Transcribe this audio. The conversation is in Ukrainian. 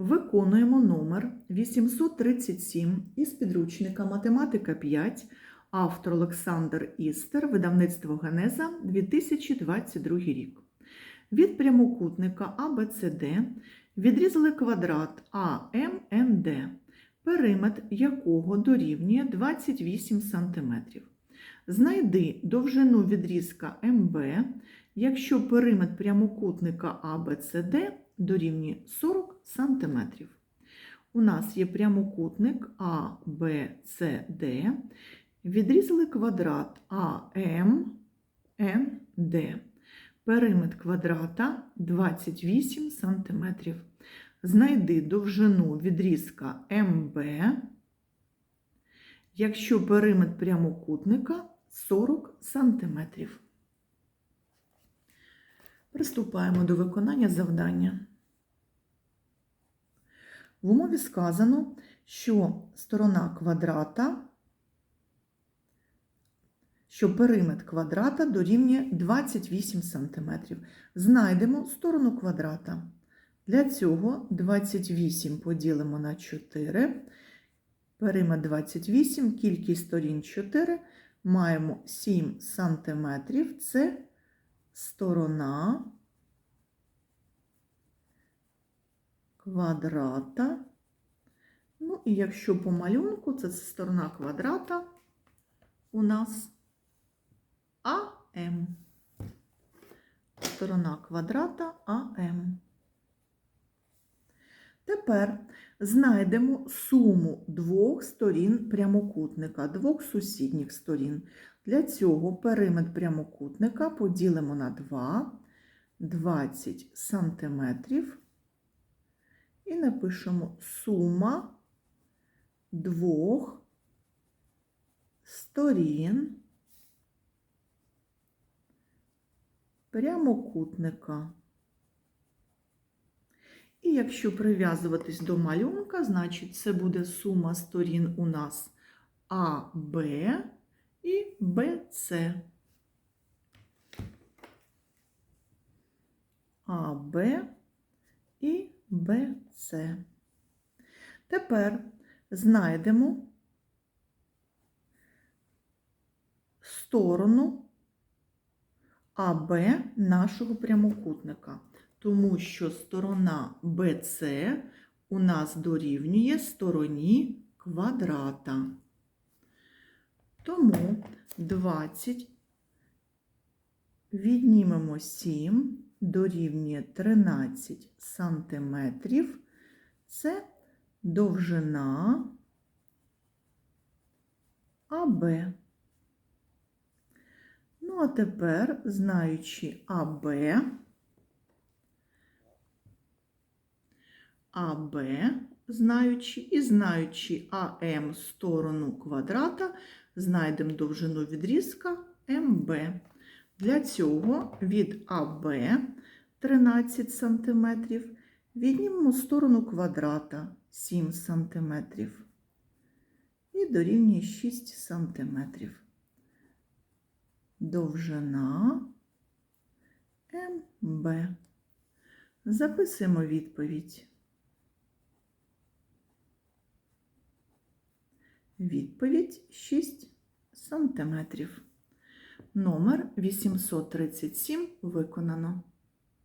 Виконуємо номер 837 із підручника Математика 5, автор Олександр Істер, видавництво Генеза 2022 рік. Від прямокутника ABCD відрізали квадрат АМНД, периметр якого дорівнює 28 см. Знайди довжину відрізка МБ, якщо периметр прямокутника ABCD дорівнює 40 см. У нас є прямокутник ABCD, відрізали квадрат АМНД. Периметр квадрата 28 см. Знайди довжину відрізка МБ, якщо периметр прямокутника 40 см. Приступаємо до виконання завдання. В умові сказано, що сторона квадрата, що периметр квадрата дорівнює 28 см. Знайдемо сторону квадрата. Для цього 28 поділимо на 4. Периметр 28, кількість сторін 4. Маємо 7 см. Це сторона квадрата. Ну, і якщо по малюнку, це сторона квадрата у нас АМ. Сторона квадрата АМ. Тепер знайдемо суму двох сторін прямокутника, двох сусідніх сторін. Для цього периметр прямокутника поділимо на 2, 20 см. І напишемо сума двох сторін прямокутника. І якщо прив'язуватись до малюнка, значить це буде сума сторін у нас АБ і БЦ. АБ і БЦ. Тепер знайдемо сторону АБ нашого прямокутника, тому що сторона БЦ у нас дорівнює стороні квадрата. Тому 20 віднімемо 7 дорівнює 13 сантиметрів. Це довжина АБ. Ну, а тепер, знаючи АБ, АБ, знаючи і знаючи АМ сторону квадрата, знайдемо довжину відрізка МБ. Для цього від АБ 13 см віднімемо сторону квадрата 7 см і дорівнює 6 см. Довжина МБ. Записуємо відповідь. Відповідь 6 сантиметрів. Номер 837 виконано.